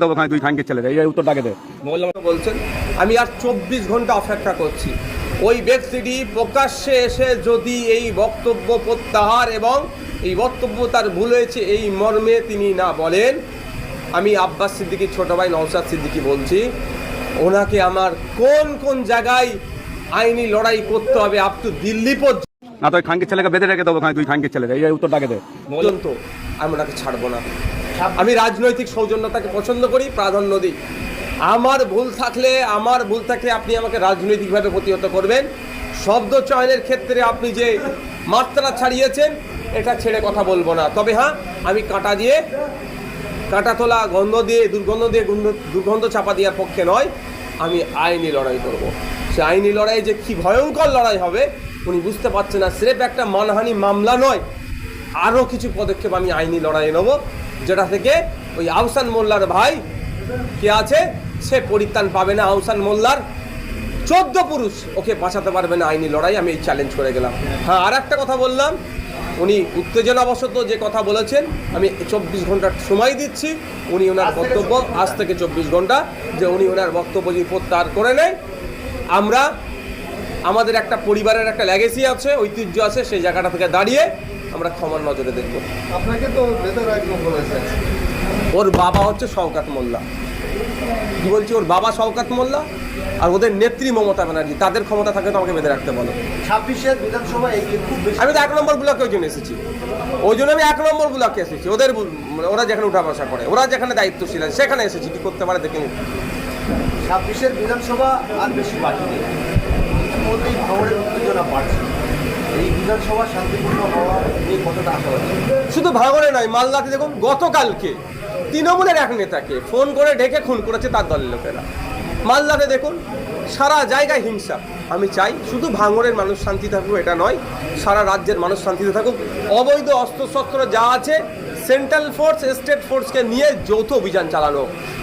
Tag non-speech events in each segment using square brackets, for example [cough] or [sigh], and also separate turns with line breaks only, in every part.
দেবো দুই খানকে ছেলে এই উত্তরটাকে দে।
বলছেন আমি আর চব্বিশ ঘণ্টা অপেক্ষা করছি। ওই ব্যক্তিটি প্রকাশ্যে এসে যদি এই বক্তব্য প্রত্যাহার এবং এই বক্তব্য তার ভুল হয়েছে এই মর্মে তিনি না বলেন আমি আব্বাস সিদ্দিকির ছোট ভাই নওসাদ সিদ্দিকি বলছি ওনাকে আমার কোন কোন জায়গায় আইনি লড়াই করতে হবে আপ টু দিল্লি পর্যন্ত?
না তো ওই ছেলেকে বেঁধে রেখে দেবো দুই খানকে ছেলে এই উত্তরটাকে দে।
পর্যন্ত আমি ওনাকে ছাড়বো না। আমি রাজনৈতিক সৌজন্যতাকে পছন্দ করি, প্রাধান্য দিই। আমার ভুল থাকলে, আমার ভুল থাকলে আপনি আমাকে রাজনৈতিকভাবে প্রতিহত করবেন। শব্দ চয়নের ক্ষেত্রে আপনি যে মাত্রা ছাড়িয়েছেন, এটা ছেড়ে কথা বলব না। তবে হ্যাঁ আমি কাঁটা দিয়ে, কাঁটা তোলা, গন্ধ দিয়ে, দুর্গন্ধ দিয়ে দুর্গন্ধ চাপা দেওয়ার পক্ষে নয়, আমি আইনি লড়াই করব। সে আইনি লড়াই যে কি ভয়ঙ্কর লড়াই হবে, উনি বুঝতে পারছেন না। স্রেফ একটা মানহানি মামলা নয়, আরও কিছু পদক্ষেপ আমি আইনি লড়াই নেব। যেটা থেকে ওই আহসান মোল্লার ভাই কে আছে সে পরিত্রাণ পাবে না আহসান মোল্লার। চোদ্দ পুরুষ ওকে বাঁচাতে পারবে না আইনি লড়াই আমি এই চ্যালেঞ্জ করে গেলাম। হ্যাঁ আর একটা কথা বললাম উনি উত্তেজনাবশত যে কথা বলেছেন আমি চব্বিশ ঘণ্টার সময় দিচ্ছি উনি ওনার বক্তব্য আজ থেকে চব্বিশ ঘণ্টা যে উনি ওনার বক্তব্য যদি প্রত্যাহার করে নেয় আমরা আমাদের একটা পরিবারের একটা লেগেসি আছে ঐতিহ্য আছে সেই জায়গাটা থেকে দাঁড়িয়ে আমরা ক্ষমার নজরে দেখব।
আপনাকে তো একদম বলেছে।
ওর বাবা হচ্ছে শওকাত মোল্লা। কি বলছি? ওর বাবা শওকাত মোল্লা আর ওদের নেত্রী মমতা ব্যানার্জি। তাদের ক্ষমতা থাকে তো আমাকে বেঁধে রাখতে বলো।
ছাব্বিশের বিধানসভা
আমি তো এক নম্বর ব্লকে ওই জন্য এসেছি। ওই জন্য আমি এক নম্বর ব্লকে এসেছি। ওদের ওরা যেখানে উঠা বসা করে ওরা যেখানে দায়িত্বশীল আছে সেখানে এসেছি। কি করতে পারে দেখে নিন।
ছাব্বিশের বিধানসভা আর বেশি বাকি নেই। ইতিমধ্যেই ভাঙড়ের উত্তেজনা বাড়ছে। এই
শুধু ভাঙড়ে নয়, মালদাতে দেখুন, গতকালকে তৃণমূলের এক নেতাকে ফোন করে ডেকে খুন করেছে তার দলের লোকেরা। মালদাতে দেখুন, সারা জায়গায় হিংসা। আমি চাই শুধু ভাঙড়ের মানুষ শান্তি থাকুক, এটা নয়, সারা রাজ্যের মানুষ শান্তিতে থাকুক। অবৈধ অস্ত্রশস্ত্র যা আছে সেন্ট্রাল ফোর্স স্টেট ফোর্সকে নিয়ে যৌথ অভিযান চালানো।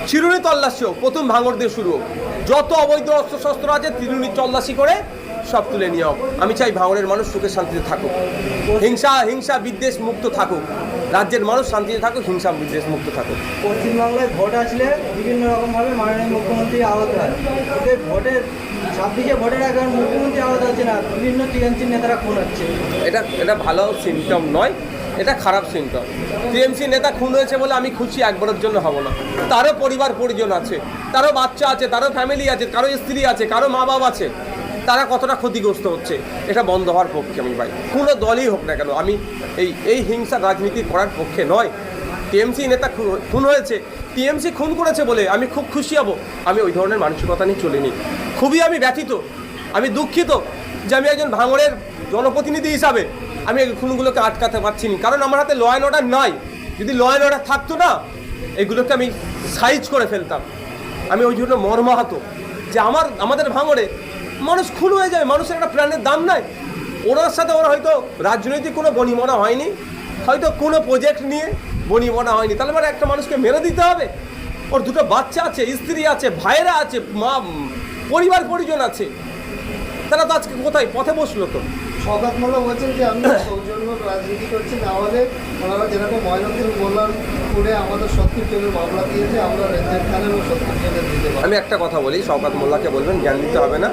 চিরুনি তল্লাশি হোক, প্রথম ভাঙড় দিয়ে শুরু হোক। যত অবৈধ অস্ত্রশস্ত্র আছে চিরুনি তল্লাশি করে সব তুলে নিয়ে হোক আমি চাই ভাঙড়ের মানুষ সুখে শান্তিতে থাকুক। হিংসা হিংসা বিদ্বেষ মুক্ত থাকুক। রাজ্যের মানুষ শান্তিতে থাকুক হিংসা বিদ্বেষ মুক্ত থাকুক।
পশ্চিমবাংলায় ভোট আসলে বিভিন্ন রকমভাবে মাননীয় মুখ্যমন্ত্রী আহত হয়। ভোটের ছাব্বিশে ভোটের আগে মুখ্যমন্ত্রী আহত হচ্ছে না বিভিন্ন টিএমসির নেতারা খুন হচ্ছে।
এটা এটা ভালো সিমটম নয় এটা খারাপ সিমটম টিএমসি নেতা খুন হয়েছে বলে আমি খুশি একবারের জন্য হব না। তারও পরিবার পরিজন আছে তারও বাচ্চা আছে তারও ফ্যামিলি আছে কারও স্ত্রী আছে কারও মা বাবা আছে। তারা কতটা ক্ষতিগ্রস্ত হচ্ছে, এটা বন্ধ হওয়ার পক্ষে আমি ভাই। কোনো দলই হোক না কেন, আমি এই এই হিংসা রাজনীতি করার পক্ষে নয়। টিএমসি নেতা খুন- হয়েছে। টিএমসি খুন করেছে বলে আমি খুব খুশি হব। আমি ওই ধরনের মানসিকতা নিয়ে চলিনি। খুবই আমি ব্যথিত, আমি দুঃখিত যে আমি একজন ভাঙড়ের জনপ্রতিনিধি হিসাবে আমি এই খুনগুলোকে আটকাতে পারছি না কারণ আমার হাতে ল অ্যান্ড অর্ডার নাই। যদি ল অ্যান্ড অর্ডার থাকতো না, এগুলোকে আমি সাইজ করে ফেলতাম। আমি ওই জন্য মর্মাহত যে আমার, আমাদের ভাঙড়ে মানুষ খুন হয়ে যায় মানুষের একটা প্রাণের দাম নাই। ওনার সাথে ওরা হয়তো রাজনৈতিক কোনো বনিমনা হয়নি, হয়তো কোনো প্রজেক্ট নিয়ে বনিমনা হয়নি। তাহলে মানে একটা মানুষকে মেরে দিতে হবে। ওর দুটো বাচ্চা আছে, স্ত্রী আছে, ভাইয়েরা আছে, মা, পরিবার পরিজন আছে। তারা তো আজকে কোথায়? পথে বসল তো।
সৌগত মোল্লা বলছেন যে আমি [laughs] সৌজন্য রাজনীতি করছি না হলে ওনারা যেরকম ময়নাতুল মোল্লার করে আমাদের সত্তর জনের মামলা দিয়েছে আমরা রেঞ্জার দিতে
আমি একটা কথা বলি শওকাত মোল্লাকে বলবেন জ্ঞান দিতে হবে না।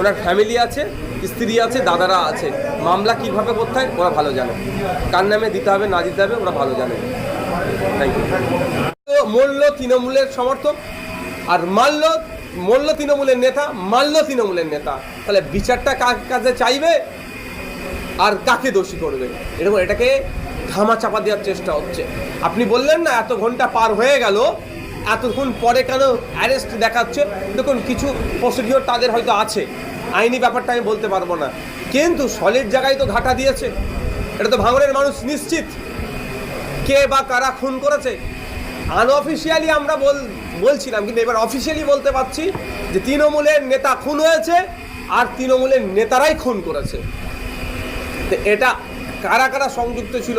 ওনার ফ্যামিলি আছে স্ত্রী আছে দাদারা আছে। মামলা কীভাবে করতে হয় ওরা ভালো জানে। কার নামে দিতে হবে না দিতে হবে ওরা ভালো জানে। থ্যাংক ইউ মূল্য তৃণমূলের সমর্থক আর মাল্য মূল্য তৃণমূলের নেতা মাল্য তৃণমূলের নেতা। তাহলে বিচারটা কার কাছে চাইবে আর কাকে দোষী করবে? এরকম এটাকে ধামা চাপা দেওয়ার চেষ্টা হচ্ছে। আপনি বললেন না, এত ঘণ্টা পার হয়ে গেল, এতক্ষণ পরে কেন অ্যারেস্ট দেখাচ্ছে? দেখুন, কিছু প্রসিডিওর তাদের হয়তো আছে। আইনি ব্যাপারটা আমি বলতে পারব না। কিন্তু সলিড জায়গায় তো ঘাটা দিয়েছে। এটা তো ভাঙনের মানুষ নিশ্চিত। কে বা কারা খুন করেছে? আনঅফিসিয়ালি আমরা বল বলছিলাম, কিন্তু এবার অফিসিয়ালি বলতে পারছি যে তৃণমূলের নেতা খুন হয়েছে আর তৃণমূলের নেতারাই খুন করেছে। এটা কারা কারা সংযুক্ত ছিল